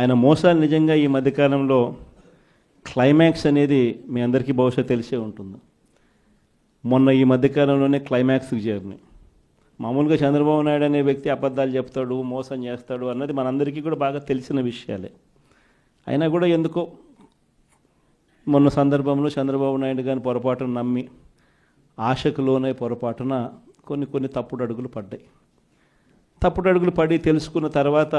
ఆయన మోసాలు నిజంగా ఈ మధ్యకాలంలో క్లైమాక్స్ అనేది మీ అందరికీ బహుశా తెలిసే ఉంటుంది. మొన్న ఈ మధ్యకాలంలోనే క్లైమాక్స్కి చేరినాయి మామూలుగా చంద్రబాబు నాయుడు అనే వ్యక్తి అబద్ధాలు చెప్తాడు మోసం చేస్తాడు అన్నది మనందరికీ కూడా బాగా తెలిసిన విషయాలే. అయినా కూడా ఎందుకో మొన్న సందర్భంలో చంద్రబాబు నాయుడు గారిని పొరపాటున నమ్మి ఆశకు లోనే పొరపాటున కొన్ని కొన్ని తప్పుడు అడుగులు పడ్డాయి. తప్పుడు అడుగులు పడి తెలుసుకున్న తర్వాత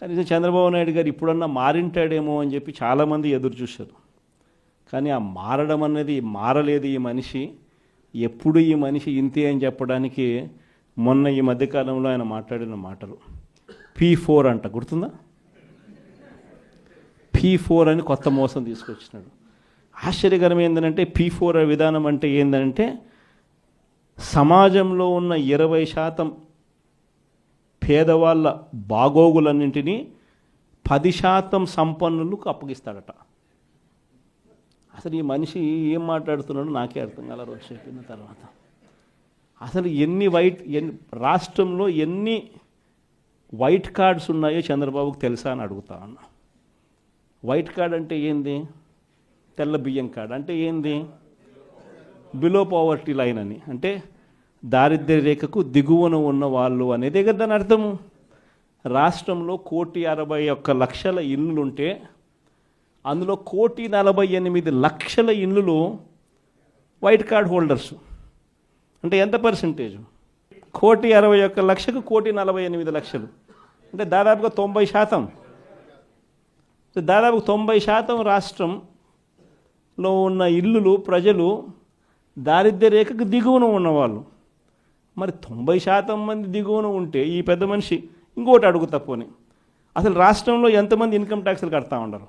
కనీసం చంద్రబాబు నాయుడు గారు ఇప్పుడన్నా మారింటాడేమో అని చెప్పి చాలామంది ఎదురు చూశారు. కానీ ఆ మారడం అనేది మారలేదు ఈ మనిషి. ఎప్పుడు ఈ మనిషి ఇంతే అని చెప్పడానికి మొన్న ఈ మధ్యకాలంలో ఆయన మాట్లాడిన మాటలు. పీ ఫోర్ అంట గుర్తుందా? పీ ఫోర్ అని కొత్త మోసం తీసుకొచ్చినాడు. ఆశ్చర్యకరం ఏంటంటే పీ ఫోర్ విధానం అంటే ఏంటంటే సమాజంలో ఉన్న ఇరవై శాతం పేదవాళ్ళ బాగోగులన్నింటినీ పది శాతం సంపన్నులకు అప్పగిస్తాడట. అసలు ఈ మనిషి ఏం మాట్లాడుతున్నాడో నాకే అర్థం కాల రోజు చెప్పిన తర్వాత. అసలు ఎన్ని వైట్ ఎన్ని రాష్ట్రంలో ఎన్ని వైట్ కార్డ్స్ ఉన్నాయో చంద్రబాబుకు తెలుసా అని అడుగుతా ఉన్నా. వైట్ కార్డ్ అంటే ఏంది? తెల్ల బియ్యం కార్డ్. అంటే ఏంది? బిలో పవర్టీ లైన్ అని. అంటే దారిద్ర్య రేఖకు దిగువన ఉన్న వాళ్ళు అనేదే కదా దాని అర్థము. రాష్ట్రంలో కోటి అరవై ఒక్క లక్షల ఇల్లులుంటే అందులో కోటి నలభై ఎనిమిది లక్షల ఇల్లులు వైట్ కార్డ్ హోల్డర్స్. అంటే ఎంత పర్సంటేజ్? కోటి అరవై ఒక్క లక్షకు కోటి నలభై ఎనిమిది లక్షలు. అంటే దాదాపుగా తొంభై శాతం. దాదాపు తొంభై శాతం రాష్ట్రంలో ఉన్న ఇల్లులు ప్రజలు దారిద్ర్య రేఖకు దిగువన ఉన్నవాళ్ళు. మరి తొంభై శాతం మంది దిగువన ఉంటే ఈ పెద్ద మనిషి ఇంకోటి అడుగు పోని అసలు రాష్ట్రంలో ఎంతమంది ఇన్కమ్ ట్యాక్స్లు కడతా ఉండరు?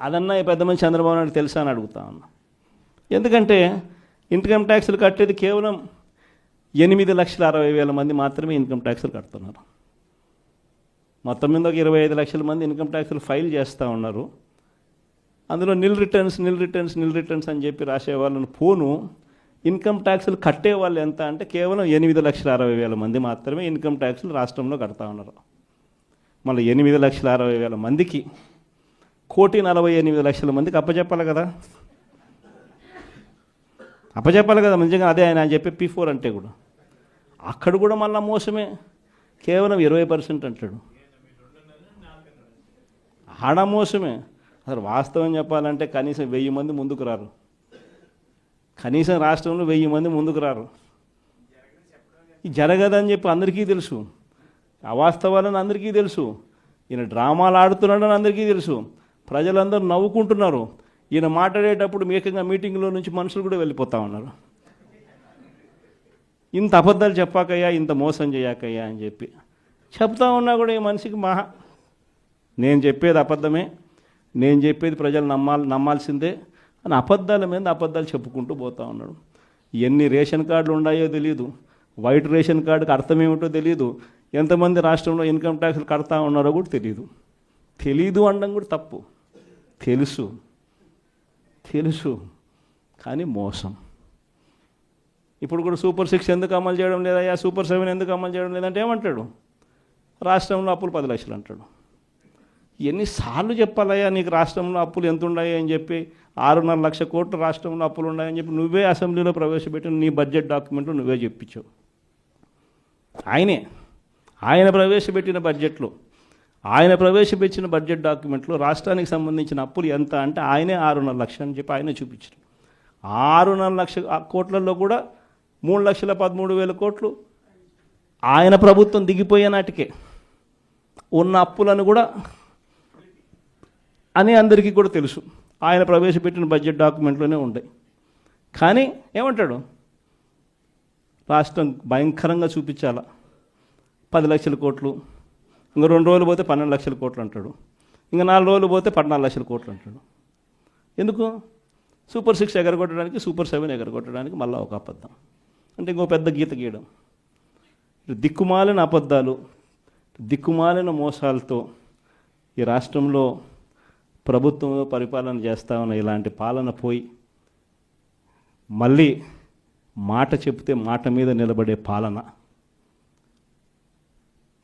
అదన్నా ఈ పెద్ద మనిషి చంద్రబాబు నాయుడు తెలుసా అని అడుగుతా ఉన్నా. ఎందుకంటే ఇన్కమ్ ట్యాక్స్లు కట్టేది కేవలం ఎనిమిది లక్షల అరవై వేల మంది మాత్రమే ఇన్కమ్ ట్యాక్స్లు కడుతున్నారు. మొత్తం మీద ఒక ఇరవై ఐదు లక్షల మంది ఇన్కమ్ ట్యాక్స్లు ఫైల్ చేస్తూ ఉన్నారు. అందులో nil returns nil returns nil returns అని చెప్పి రాసే ఫోను పోను. ఇన్కమ్ ట్యాక్స్లు కట్టే వాళ్ళు ఎంత అంటే కేవలం ఎనిమిది లక్షల అరవై వేల మంది మాత్రమే ఇన్కమ్ ట్యాక్సులు రాష్ట్రంలో కడతా ఉన్నారు. మళ్ళీ ఎనిమిది లక్షల అరవై వేల మందికి కోటి నలభై ఎనిమిది లక్షల మందికి అప్పచెప్పాలి కదా. అప్పచెప్పాలి కదా నిజంగా అదే ఆయన చెప్పి పీ ఫోర్ అంటే కూడా. అక్కడ కూడా మళ్ళీ మోసమే. కేవలం ఇరవై పర్సెంట్ అంటాడు. ఆడ మోసమే. అసలు వాస్తవం చెప్పాలంటే కనీసం వెయ్యి మంది ముందుకు రారు. కనీసం రాష్ట్రంలో వెయ్యి మంది ముందుకు రారు. జరగదని చెప్పి అందరికీ తెలుసు. అవాస్తవాలని అందరికీ తెలుసు. ఈయన డ్రామాలు ఆడుతున్నాడని అందరికీ తెలుసు. ప్రజలందరూ నవ్వుకుంటున్నారు. ఈయన మాట్లాడేటప్పుడు ఏకంగా మీటింగ్లో నుంచి మనుషులు కూడా వెళ్ళిపోతా ఉన్నారు. ఇంత అబద్ధాలు చెప్పాకయ్యా ఇంత మోసం చేయకయ్యా అని చెప్పి. చెప్తా ఉన్నా కూడా ఈ మనిషికి మహా. నేను చెప్పేది అబద్ధమే. నేను చెప్పేది ప్రజలు నమ్మాలి నమ్మాల్సిందే. అని అబద్ధాల మీద అబద్ధాలు చెప్పుకుంటూ పోతా ఉన్నాడు. ఎన్ని రేషన్ కార్డులు ఉన్నాయో తెలియదు వైట్ రేషన్ కార్డుకి అర్థం ఏమిటో తెలియదు ఎంతమంది రాష్ట్రంలో ఇన్కమ్ ట్యాక్స్లు కడతా ఉన్నారో కూడా తెలియదు తెలీదు అనడం కూడా తప్పు. తెలుసు. తెలుసు. కానీ మోసం. ఇప్పుడు కూడా సూపర్ సిక్స్ ఎందుకు అమలు చేయడం లేదయ్యా సూపర్ సెవెన్ ఎందుకు అమలు చేయడం లేదంటే ఏమంటాడు? రాష్ట్రంలో అప్పులు పది లక్షలు అంటాడు. ఎన్నిసార్లు చెప్పాలయ్యా నీకు రాష్ట్రంలో అప్పులు ఎంత ఉన్నాయి అని చెప్పి ఆరున్నర లక్ష కోట్లు రాష్ట్రంలో అప్పులు ఉన్నాయని చెప్పి నువ్వే అసెంబ్లీలో ప్రవేశపెట్టిన నీ బడ్జెట్ డాక్యుమెంట్లు నువ్వే చెప్పించావు. ఆయనే. ఆయన ప్రవేశపెట్టిన బడ్జెట్లో ఆయన ప్రవేశపెట్టిన బడ్జెట్ డాక్యుమెంట్లో రాష్ట్రానికి సంబంధించిన అప్పులు ఎంత అంటే ఆయనే ఆరున్నర లక్షలు అని చెప్పి ఆయనే చూపించారు. ఆరున్నర లక్ష కోట్లలో కూడా మూడు లక్షల పదమూడు వేల కోట్లు ఆయన ప్రభుత్వం దిగిపోయే నాటికే. ఉన్న అప్పులను కూడా అని అందరికీ కూడా తెలుసు. ఆయన ప్రవేశపెట్టిన బడ్జెట్ డాక్యుమెంట్లోనే ఉంటాయి. కానీ ఏమంటాడు? రాష్ట్రం భయంకరంగా చూపించాలా. పది లక్షల కోట్లు. ఇంకా రెండు రోజులు పోతే పన్నెండు లక్షల కోట్లు అంటాడు. ఇంకా నాలుగు రోజులు పోతే పద్నాలుగు లక్షల కోట్లు అంటాడు. ఎందుకు? సూపర్ సిక్స్ ఎగరగొట్టడానికి సూపర్ సెవెన్ ఎగరగొట్టడానికి మళ్ళీ ఒక అబద్ధం. అంటే ఇంకో పెద్ద గీత గీయడం. దిక్కుమాలిన అబద్ధాలు దిక్కుమాలిన మోసాలతో ఈ రాష్ట్రంలో ప్రభుత్వం పరిపాలన చేస్తా ఉన్న ఇలాంటి పాలన పోయి మళ్ళీ మాట చెప్తే మాట మీద నిలబడే పాలన.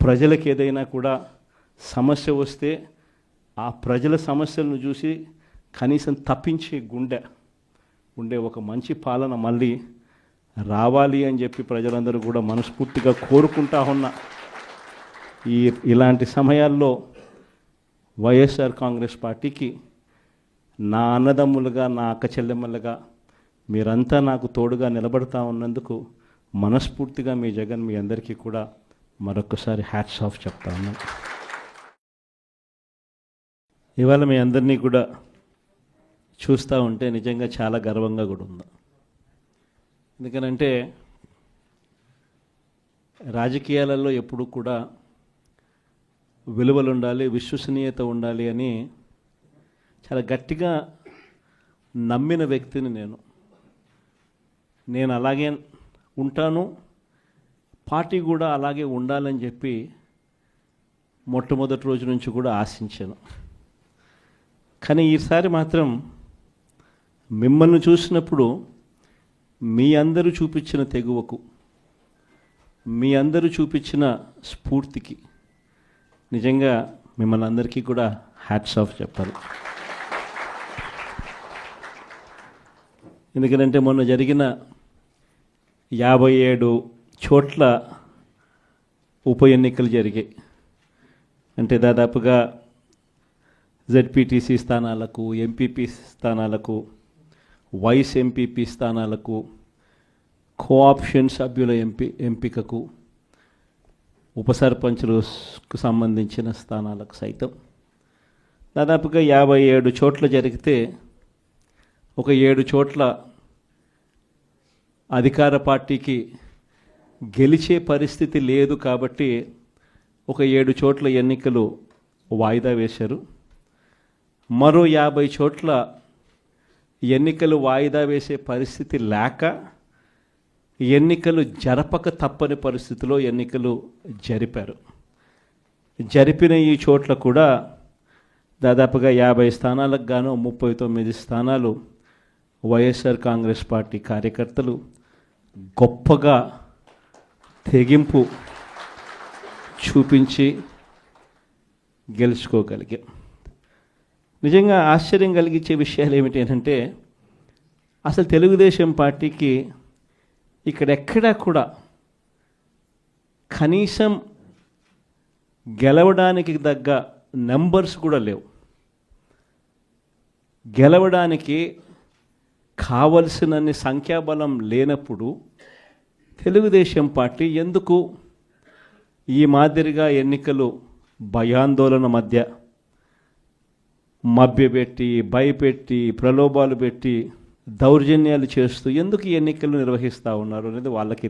ప్రజలకు ఏదైనా కూడా సమస్య వస్తే ఆ ప్రజల సమస్యలను చూసి కనీసం తప్పించే గుండె ఉండే ఒక మంచి పాలన మళ్ళీ రావాలి అని చెప్పి ప్రజలందరూ కూడా మనస్ఫూర్తిగా కోరుకుంటా ఉన్న. ఈ ఇలాంటి సమయాల్లో వైఎస్ఆర్ కాంగ్రెస్ పార్టీకి నా అన్నదమ్ములుగా నా అక్క చెల్లెమ్మలుగా మీరంతా నాకు తోడుగా నిలబడతా ఉన్నందుకు మనస్ఫూర్తిగా మీ జగన్ మీ అందరికీ కూడా మరొకసారి హ్యాట్స్ ఆఫ్ చెప్తా ఉన్నాను ఇవాళ మీ అందరినీ కూడా చూస్తూ ఉంటే నిజంగా చాలా గర్వంగా కూడా ఉంది. ఎందుకనంటే రాజకీయాలలో ఎప్పుడు కూడా విలువలు ఉండాలి విశ్వసనీయత ఉండాలి అని చాలా గట్టిగా నమ్మిన వ్యక్తిని నేను. నేను అలాగే ఉంటాను పార్టీ కూడా అలాగే ఉండాలని చెప్పి మొట్టమొదటి రోజు నుంచి కూడా ఆశించాను. కానీ ఈసారి మాత్రం మిమ్మల్ని చూసినప్పుడు మీ అందరూ చూపించిన తెగువకు మీ అందరూ చూపించిన స్ఫూర్తికి నిజంగా మిమ్మల్ని అందరికీ కూడా హ్యాట్స్ ఆఫ్ చెప్పాలి. ఎందుకంటే మొన్న జరిగిన యాభై ఏడు చోట్ల ఉప ఎన్నికలు జరిగాయి. అంటే దాదాపుగా జెడ్పీటీసీ స్థానాలకు ఎంపీపీ స్థానాలకు వైస్ ఎంపీపీ స్థానాలకు కోఆప్షన్ సభ్యుల ఎంపీ ఎంపికకు ఉప సర్పంచులకు సంబంధించిన స్థానాలకు సైతం దాదాపుగా యాభై ఏడు చోట్ల జరిగితే ఒక ఏడు చోట్ల అధికార పార్టీకి గెలిచే పరిస్థితి లేదు కాబట్టి ఒక ఏడు చోట్ల ఎన్నికలు వాయిదా వేశారు. మరో యాభై చోట్ల ఎన్నికలు వాయిదా వేసే పరిస్థితి లేక ఎన్నికలు జరపక తప్పని పరిస్థితిలో ఎన్నికలు జరిపారు. జరిపిన ఈ చోట్ల కూడా దాదాపుగా యాభై స్థానాలకు గాను ముప్పై తొమ్మిది స్థానాలు వైఎస్ఆర్ కాంగ్రెస్ పార్టీ కార్యకర్తలు గొప్పగా తెగింపు చూపించి గెలుచుకోగలిగాం నిజంగా ఆశ్చర్యం కలిగించే విషయాలు ఏమిటి అంటే అసలు తెలుగుదేశం పార్టీకి ఇక్కడెక్కడా కూడా కనీసం గెలవడానికి తగ్గ నెంబర్స్ కూడా లేవు. గెలవడానికి కావలసినన్ని సంఖ్యాబలం లేనప్పుడు తెలుగుదేశం పార్టీ ఎందుకు ఈ మాదిరిగా ఎన్నికలు భయాందోళన మధ్య మభ్యపెట్టి భయపెట్టి ప్రలోభాలు పెట్టి దౌర్జన్యాలు చేస్తూ ఎందుకు ఎన్నికలు నిర్వహిస్తూ ఉన్నారు అనేది వాళ్ళకి